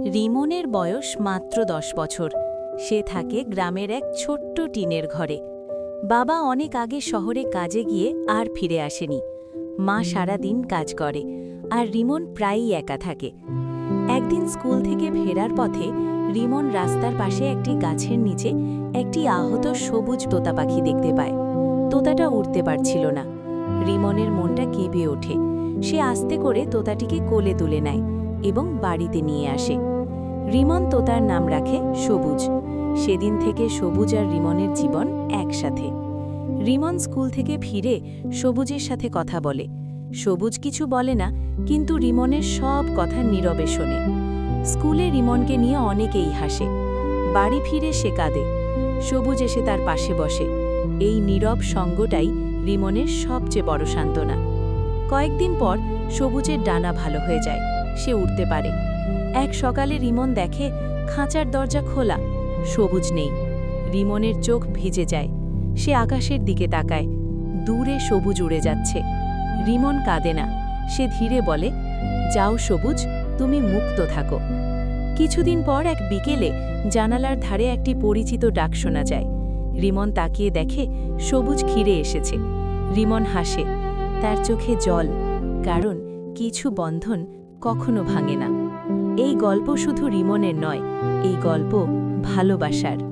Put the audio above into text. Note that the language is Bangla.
রিমনের বয়স মাত্র দশ বছর। সে থাকে গ্রামের এক ছোট্ট টিনের ঘরে। বাবা অনেক আগে শহরে কাজে গিয়ে আর ফিরে আসেনি। মা সারাদিন কাজ করে আর রিমন প্রায়ই একা থাকে। একদিন স্কুল থেকে ফেরার পথে রিমন রাস্তার পাশে একটি গাছের নিচে একটি আহত সবুজ তোতা পাখি দেখতে পায়। তোতাটা উঠতে পারছিল না। রিমনের মনটা কেঁপে ওঠে। সে আস্তে করে তোতাটিকে কোলে তুলে নেয়। এবং বাড়িতে নিয়ে আসে। রিমন তোতার নাম রাখে সবুজ। সেদিন থেকে সবুজ আর রিমনের জীবন একসাথে। রিমন স্কুল থেকে ফিরে সবুজের সাথে কথা বলে। সবুজ কিছু বলে না, কিন্তু রিমনের সব কথা নীরবে শোনে। স্কুলে রিমনকে নিয়ে অনেকেই হাসে। বাড়ি ফিরে সে কাঁদে। সবুজ এসে তার পাশে বসে। এই নীরব সঙ্গটাই রিমনের সবচেয়ে বড় সান্ত্বনা। কয়েকদিন পর সবুজের ডানা ভালো হয়ে যায়। সে উঠতে পারে। এক সকালে রিমন দেখে, খাঁচার দরজা খোলা, সবুজ নেই। রিমনের চোখ ভিজে যায়। সে আকাশের দিকে তাকায়। দূরে সবুজ উড়ে যাচ্ছে। রিমন কাঁদে না। সে ধীরে বলে, যাও সবুজ, তুমি মুক্ত থাকো। কিছুদিন পর এক বিকেলে জানালার ধারে একটি পরিচিত ডাক শোনা যায়। রিমন তাকিয়ে দেখে, সবুজ ক্ষীরে এসেছে। রিমন হাসে, তার চোখে জল, কারণ কিছু বন্ধন কখনো ভাঙে না। এই গল্প শুধু রিমনের নয় এই গল্প ভালোবাসার।